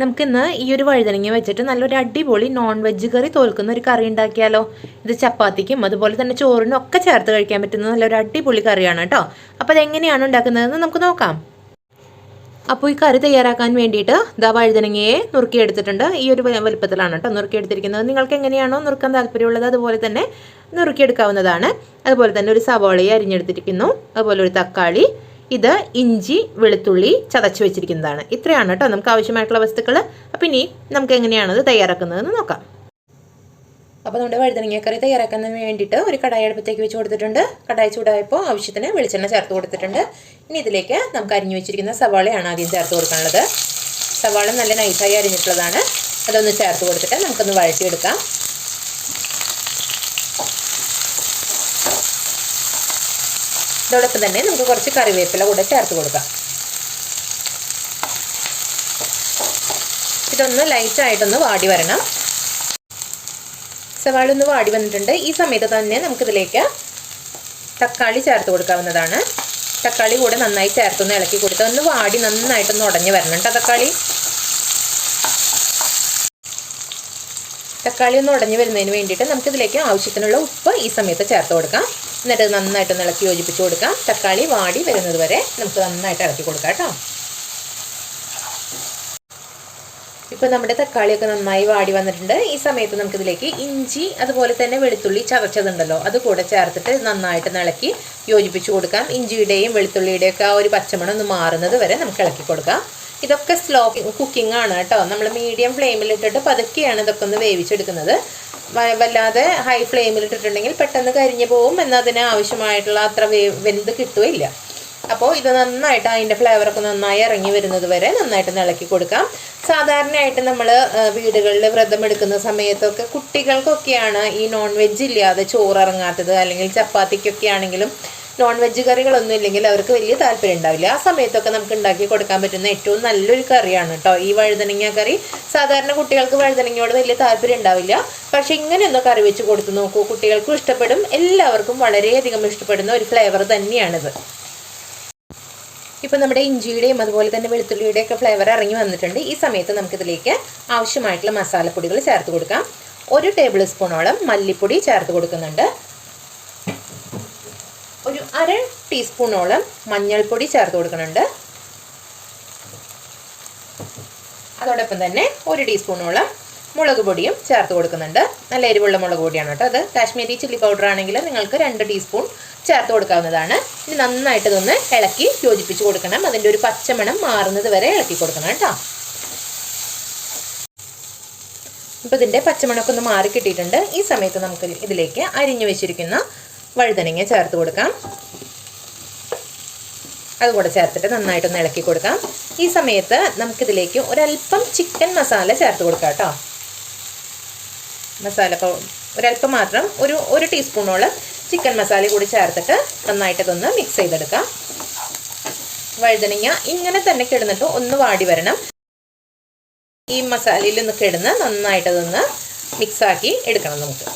നമുക്കിന്ന് ഈ ഒരു വഴുതനങ്ങ വെച്ചിട്ട് നല്ലൊരു അടിപൊളി നോൺ വെജ് കറി തോൽക്കുന്ന ഒരു കറി ഉണ്ടാക്കിയാലോ. ഇത് ചപ്പാത്തിക്കും അതുപോലെ തന്നെ ചോറിനും ഒക്കെ ചേർത്ത് കഴിക്കാൻ പറ്റുന്ന നല്ലൊരു അടിപൊളി കറിയാണ് കേട്ടോ. അപ്പോൾ അതെങ്ങനെയാണ് ഉണ്ടാക്കുന്നതെന്ന് നമുക്ക് നോക്കാം. അപ്പോൾ ഈ കറി തയ്യാറാക്കാൻ വേണ്ടിയിട്ട് ദാ വഴുതനങ്ങയെ നുറുക്കിയെടുത്തിട്ടുണ്ട്. ഈ ഒരു വലുപ്പത്തിലാണ് കേട്ടോ നുറുക്കിയെടുത്തിരിക്കുന്നത്. നിങ്ങൾക്ക് എങ്ങനെയാണോ നുറുക്കാൻ താല്പര്യമുള്ളത് അതുപോലെ തന്നെ നുറുക്കിയെടുക്കാവുന്നതാണ്. അതുപോലെ തന്നെ ഒരു സവോളയെ അരിഞ്ഞെടുത്തിരിക്കുന്നു. അതുപോലെ ഒരു തക്കാളി. ഇത് ഇഞ്ചി വെളുത്തുള്ളി ചതച്ച് വെച്ചിരിക്കുന്നതാണ്. ഇത്രയാണ് കേട്ടോ നമുക്ക് ആവശ്യമായിട്ടുള്ള വസ്തുക്കൾ അപ്പം ഇനി നമുക്ക് എങ്ങനെയാണ് ഇത് തയ്യാറാക്കുന്നതെന്ന് നോക്കാം. അപ്പോൾ നമ്മുടെ വഴുതനങ്ങക്കറി തയ്യാറാക്കുന്നതിന് വേണ്ടിയിട്ട് ഒരു കടായി അടുപ്പത്തേക്ക് വെച്ച് കൊടുത്തിട്ടുണ്ട്. കടായി ചൂടായപ്പോൾ ആവശ്യത്തിന് വെളിച്ചെണ്ണ ചേർത്ത് കൊടുത്തിട്ടുണ്ട്. ഇനി ഇതിലേക്ക് നമുക്ക് അരിഞ്ഞു വെച്ചിരിക്കുന്ന സവാളയാണ് ആദ്യം ചേർത്ത് കൊടുക്കാനുള്ളത്. സവാള നല്ല നൈസായി അരിഞ്ഞിട്ടുള്ളതാണ്. അതൊന്ന് ചേർത്ത് കൊടുത്തിട്ട് നമുക്കൊന്ന് വഴറ്റിയെടുക്കാം. ഇതോടൊപ്പം തന്നെ നമുക്ക് കുറച്ച് കറിവേപ്പില കൂടെ ചേർത്ത് കൊടുക്കാം. ഇതൊന്ന് ലൈറ്റായിട്ടൊന്ന് വാടി വരണം. സവാള ഒന്ന് വാടി വന്നിട്ടുണ്ട്. ഈ സമയത്ത് തന്നെ നമുക്കിതിലേക്ക് തക്കാളി ചേർത്ത് കൊടുക്കാവുന്നതാണ്. തക്കാളി കൂടെ നന്നായി ചേർത്തൊന്ന് ഇളക്കി കൊടുത്ത് ഒന്ന് വാടി നന്നായിട്ടൊന്ന് ഉടഞ്ഞു വരണം കേട്ടോ തക്കാളി. തക്കാളി ഒന്ന് ഉടഞ്ഞു വരുന്നതിന് വേണ്ടിയിട്ട് നമുക്കിതിലേക്ക് ആവശ്യത്തിനുള്ള ഉപ്പ് ഈ സമയത്ത് ചേർത്ത് കൊടുക്കാം. എന്നിട്ട് നന്നായിട്ടൊന്ന് ഇളക്കി യോജിപ്പിച്ച് കൊടുക്കാം. തക്കാളി വാടി വരുന്നത് വരെ നമുക്ക് നന്നായിട്ട് ഇളക്കി കൊടുക്കാം കേട്ടോ. ഇപ്പോൾ നമ്മുടെ തക്കാളിയൊക്കെ നന്നായി വാടി വന്നിട്ടുണ്ട്. ഈ സമയത്ത് നമുക്കിതിലേക്ക് ഇഞ്ചി അതുപോലെ തന്നെ വെളുത്തുള്ളി ചതച്ചതുണ്ടല്ലോ അത് കൂടെ ചേർത്തിട്ട് നന്നായിട്ട് ഇളക്കി യോജിപ്പിച്ച് കൊടുക്കാം. ഇഞ്ചിയുടെയും വെളുത്തുള്ളിയുടെയും ഒക്കെ ആ ഒരു പച്ചമണം ഒന്ന് മാറുന്നത് വരെ നമുക്ക് ഇളക്കി കൊടുക്കാം. ഇതൊക്കെ സ്ലോ കുക്കിംഗ് ആണ് കേട്ടോ. നമ്മൾ മീഡിയം ഫ്ലെയിമിലിട്ടിട്ട് പതുക്കെയാണ് ഇതൊക്കെ ഒന്ന് വേവിച്ചെടുക്കുന്നത്. വല്ലാതെ ഹൈ ഫ്ലെയിമിൽ ഇട്ടിട്ടുണ്ടെങ്കിൽ പെട്ടെന്ന് കരിഞ്ഞു പോകും എന്നതിന് ആവശ്യമായിട്ടുള്ള അത്ര വെന്ത് കിട്ടുകയില്ല. അപ്പോൾ ഇത് നന്നായിട്ട് അതിന്റെ ഫ്ലേവറൊക്കെ നന്നായി ഇറങ്ങി വരുന്നത് വരെ നന്നായിട്ട് ഇളക്കി കൊടുക്കാം. സാധാരണയായിട്ട് നമ്മൾ വീടുകളിൽ വ്രതം എടുക്കുന്ന സമയത്തൊക്കെ കുട്ടികൾക്കൊക്കെയാണ് ഈ നോൺ വെജ് ഇല്ലാതെ ചോറ് ഇറങ്ങാത്തത് അല്ലെങ്കിൽ ചപ്പാത്തിക്കൊക്കെ ആണെങ്കിലും നോൺ വെജ് കറികളൊന്നും ഇല്ലെങ്കിൽ അവർക്ക് വലിയ താല്പര്യം ഉണ്ടാവില്ല. ആ സമയത്തൊക്കെ നമുക്ക് ഉണ്ടാക്കി കൊടുക്കാൻ പറ്റുന്ന ഏറ്റവും നല്ലൊരു കറിയാണ് കേട്ടോ ഈ വഴുതനങ്ങ കറി സാധാരണ കുട്ടികൾക്ക് വഴുതനങ്ങയോട് വലിയ താല്പര്യം ഉണ്ടാവില്ല. പക്ഷെ ഇങ്ങനെയൊന്ന് കറി വെച്ച് കൊടുത്തു നോക്കൂ. കുട്ടികൾക്കും ഇഷ്ടപ്പെടും. എല്ലാവർക്കും വളരെയധികം ഇഷ്ടപ്പെടുന്ന ഒരു ഫ്ലേവർ തന്നെയാണിത്. ഇപ്പം നമ്മുടെ ഇഞ്ചിയുടെയും അതുപോലെ തന്നെ വെളുത്തുള്ളിയുടെയൊക്കെ ഫ്ലേവർ ഇറങ്ങി വന്നിട്ടുണ്ട്. ഈ സമയത്ത് നമുക്കിതിലേക്ക് ആവശ്യമായിട്ടുള്ള മസാലപ്പൊടികൾ ചേർത്ത് കൊടുക്കാം. ഒരു ടേബിൾ സ്പൂണോളം മല്ലിപ്പൊടി ചേർത്ത് കൊടുക്കുന്നുണ്ട്. അര ടീസ്പൂണോളം മഞ്ഞൾപ്പൊടി ചേർത്ത് കൊടുക്കുന്നുണ്ട്. അതോടൊപ്പം തന്നെ ഒരു ടീസ്പൂണോളം മുളക് പൊടിയും ചേർത്ത് കൊടുക്കുന്നുണ്ട്. നല്ല എരിവുള്ള മുളക് പൊടിയാണ് കേട്ടോ അത്. കാശ്മീരി ചില്ലി പൗഡർ ആണെങ്കിൽ നിങ്ങൾക്ക് രണ്ട് ടീസ്പൂൺ ചേർത്ത് കൊടുക്കാവുന്നതാണ്. ഇനി നന്നായിട്ട് ഇതൊന്ന് ഇളക്കി യോജിപ്പിച്ച് കൊടുക്കണം. അതിന്റെ ഒരു പച്ചമണം മാറുന്നത് വരെ ഇളക്കി കൊടുക്കണം കേട്ടോ. ഇപ്പം ഇതിന്റെ പച്ചമണമൊക്കെ ഒന്ന് മാറി കിട്ടിയിട്ടുണ്ട്. ഈ സമയത്ത് നമുക്ക് ഇതിലേക്ക് അരിഞ്ഞു വെച്ചിരിക്കുന്ന വഴുതനങ്ങ ചേർത്ത് കൊടുക്കാം. അതുകൂടെ ചേർത്തിട്ട് നന്നായിട്ടൊന്ന് ഇളക്കി കൊടുക്കാം. ഈ സമയത്ത് നമുക്കിതിലേക്ക് ഒരല്പം ചിക്കൻ മസാല ചേർത്ത് കൊടുക്കാം കേട്ടോ. മസാല ഒരല്പം മാത്രം ഒരു ഒരു ടീസ്പൂണോളം ചിക്കൻ മസാല കൂടി ചേർത്തിട്ട് നന്നായിട്ടതൊന്ന് മിക്സ് ചെയ്തെടുക്കാം. വഴുതനങ്ങ ഇങ്ങനെ തന്നെ കിടന്നിട്ട് ഒന്ന് വാടി വരണം. ഈ മസാലയിൽ ഒന്ന് കിടന്ന് നന്നായിട്ടതൊന്ന് മിക്സാക്കി എടുക്കണം നമുക്ക്.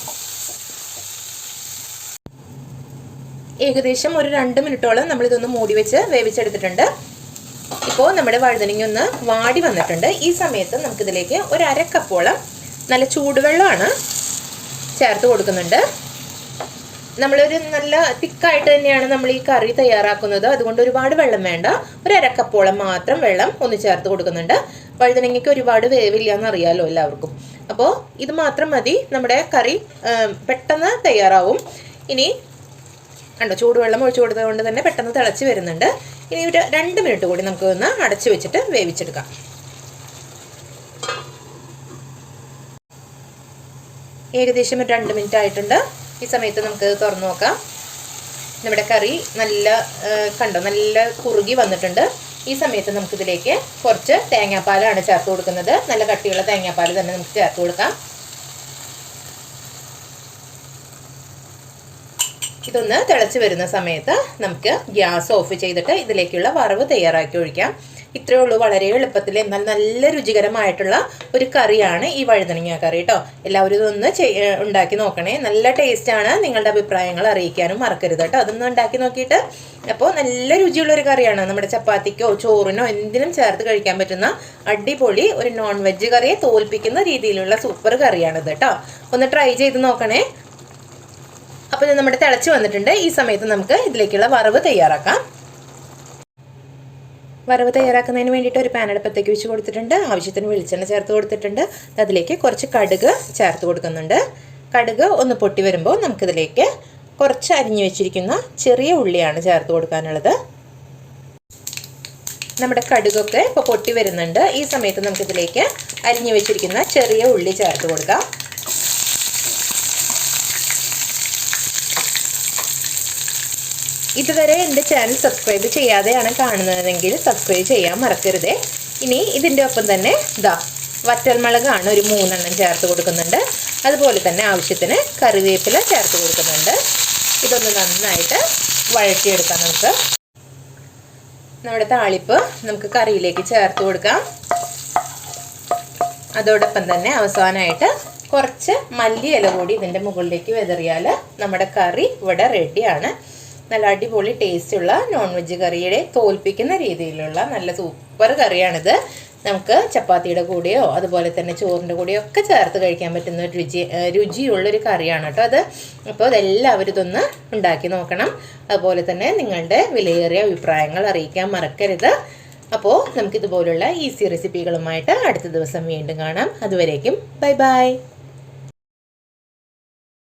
ഏകദേശം ഒരു രണ്ട് മിനിറ്റോളം നമ്മളിതൊന്ന് മൂടി വെച്ച് വേവിച്ചെടുത്തിട്ടുണ്ട്. ഇപ്പോൾ നമ്മുടെ വഴുതനങ്ങ ഒന്ന് വാടി വന്നിട്ടുണ്ട്. ഈ സമയത്ത് നമുക്കിതിലേക്ക് ഒരു അരക്കപ്പോളം കപ്പോളം നല്ല ചൂടുവെള്ളമാണ് ചേർത്ത് കൊടുക്കുന്നുണ്ട്. നമ്മളൊരു നല്ല തിക്കായിട്ട് തന്നെയാണ് നമ്മൾ ഈ കറി തയ്യാറാക്കുന്നത്. അതുകൊണ്ട് ഒരുപാട് വെള്ളം വേണ്ട. ഒരു അരക്കപ്പോളം മാത്രം വെള്ളം ഒന്ന് ചേർത്ത് കൊടുക്കുന്നുണ്ട്. വഴുതനങ്ങയ്ക്ക് ഒരുപാട് വേവില്ല എന്നറിയാലോ എല്ലാവർക്കും. അപ്പോൾ ഇത് മാത്രം മതി. നമ്മുടെ കറി പെട്ടെന്ന് തയ്യാറാവും. ഇനി കണ്ടോ ചൂടുവെള്ളം ഒഴിച്ചു കൊടുത്തത് കൊണ്ട് തന്നെ പെട്ടെന്ന് തിളച്ച് വരുന്നുണ്ട്. ഇനി ഒരു രണ്ട് മിനിറ്റ് കൂടി നമുക്ക് ഒന്ന് അടച്ചു വെച്ചിട്ട് വേവിച്ചെടുക്കാം. ഏകദേശം ഒരു രണ്ട് മിനിറ്റ് ആയിട്ടുണ്ട്. ഈ സമയത്ത് നമുക്ക് തുറന്നു നോക്കാം. നമ്മുടെ കറി നല്ല കണ്ടോ നല്ല കുറുകി വന്നിട്ടുണ്ട്. ഈ സമയത്ത് നമുക്കിതിലേക്ക് കുറച്ച് തേങ്ങാപ്പാലാണ് ചേർത്ത് കൊടുക്കുന്നത്. നല്ല കട്ടിയുള്ള തേങ്ങാപ്പാൽ തന്നെ നമുക്ക് ചേർത്ത് കൊടുക്കാം. ഇതൊന്ന് തിളച്ച് വരുന്ന സമയത്ത് നമുക്ക് ഗ്യാസ് ഓഫ് ചെയ്തിട്ട് ഇതിലേക്കുള്ള വറവ് തയ്യാറാക്കി ഒഴിക്കാം. ഇത്രയേ ഉള്ളൂ. വളരെ എളുപ്പത്തിൽ എന്നാൽ നല്ല രുചികരമായിട്ടുള്ള ഒരു കറിയാണ് ഈ വഴുതനങ്ങ കറി കേട്ടോ എല്ലാവരും ഇതൊന്ന് ഉണ്ടാക്കി നോക്കണേ. നല്ല ടേസ്റ്റാണ് നിങ്ങളുടെ അഭിപ്രായങ്ങൾ അറിയിക്കാനും മറക്കരുത് കേട്ടോ അതൊന്ന് ഉണ്ടാക്കി നോക്കിയിട്ട് അപ്പോൾ നല്ല രുചിയുള്ള ഒരു കറിയാണ്. നമ്മുടെ ചപ്പാത്തിക്കോ ചോറിനോ എന്തിനും ചേർത്ത് കഴിക്കാൻ പറ്റുന്ന അടിപൊളി ഒരു നോൺ വെജ് കറിയെ തോൽപ്പിക്കുന്ന രീതിയിലുള്ള സൂപ്പർ കറിയാണിത് കേട്ടോ ഒന്ന് ട്രൈ ചെയ്ത് നോക്കണേ. അപ്പോൾ ഇത് നമ്മുടെ തിളച്ച് വന്നിട്ടുണ്ട്. ഈ സമയത്ത് നമുക്ക് ഇതിലേക്കുള്ള വറവ് തയ്യാറാക്കാം. വറവ് തയ്യാറാക്കുന്നതിന് വേണ്ടിയിട്ട് ഒരു പാനടുപ്പത്തേക്ക് വെച്ച് കൊടുത്തിട്ടുണ്ട്. ആവശ്യത്തിന് വെളിച്ചെണ്ണ ചേർത്ത് കൊടുത്തിട്ടുണ്ട്. അതിലേക്ക് കുറച്ച് കടുക് ചേർത്ത് കൊടുക്കുന്നുണ്ട്. കടുക് ഒന്ന് പൊട്ടി വരുമ്പോൾ നമുക്കിതിലേക്ക് കുറച്ച് അരിഞ്ഞു വെച്ചിരിക്കുന്ന ചെറിയ ഉള്ളിയാണ് ചേർത്ത് കൊടുക്കാനുള്ളത്. നമ്മുടെ കടുകൊക്കെ ഇപ്പോൾ പൊട്ടി വരുന്നുണ്ട്. ഈ സമയത്ത് നമുക്കിതിലേക്ക് അരിഞ്ഞു വെച്ചിരിക്കുന്ന ചെറിയ ഉള്ളി ചേർത്ത് കൊടുക്കാം. ഇതുവരെ എന്റെ ചാനൽ സബ്സ്ക്രൈബ് ചെയ്യാതെയാണ് കാണുന്നതെങ്കിൽ സബ്സ്ക്രൈബ് ചെയ്യാൻ മറക്കരുതേ. ഇനി ഇതിന്റെ ഒപ്പം തന്നെ ഇതാ വറ്റൽമുളകാണ് ഒരു മൂന്നെണ്ണം ചേർത്ത് കൊടുക്കുന്നുണ്ട്. അതുപോലെ തന്നെ ആവശ്യത്തിന് കറിവേപ്പില ചേർത്ത് കൊടുക്കുന്നുണ്ട്. ഇതൊന്ന് നന്നായിട്ട് വഴറ്റിയെടുക്കാം നമുക്ക്. നമ്മുടെ താളിപ്പ് നമുക്ക് കറിയിലേക്ക് ചേർത്ത് കൊടുക്കാം. അതോടൊപ്പം തന്നെ അവസാനമായിട്ട് കുറച്ച് മല്ലിയില കൂടി ഇതിന്റെ മുകളിലേക്ക് വിതറിയാൽ നമ്മുടെ കറി ഇവിടെ റെഡിയാണ് നല്ല അടിപൊളി ടേസ്റ്റ് ഉള്ള നോൺ വെജ് കറിയുടെ തോൽപ്പിക്കുന്ന രീതിയിലുള്ള നല്ല സൂപ്പർ കറിയാണിത്. നമുക്ക് ചപ്പാത്തിയുടെ കൂടെയോ അതുപോലെ തന്നെ ചോറിന്റെ കൂടെയോ ഒക്കെ ചേർത്ത് കഴിക്കാൻ പറ്റുന്ന ഒരു രുചി രുചിയുള്ളൊരു കറിയാണ് കേട്ടോ അത്. അപ്പോൾ അതെല്ലാവരും ഇതൊന്ന് ഉണ്ടാക്കി നോക്കണം. അതുപോലെ തന്നെ നിങ്ങളുടെ വിലയേറിയ അഭിപ്രായങ്ങൾ അറിയിക്കാൻ മറക്കരുത്. അപ്പോൾ നമുക്കിതുപോലുള്ള ഈസി റെസിപ്പികളുമായിട്ട് അടുത്ത ദിവസം വീണ്ടും കാണാം. അതുവരേക്കും ബൈ ബൈ.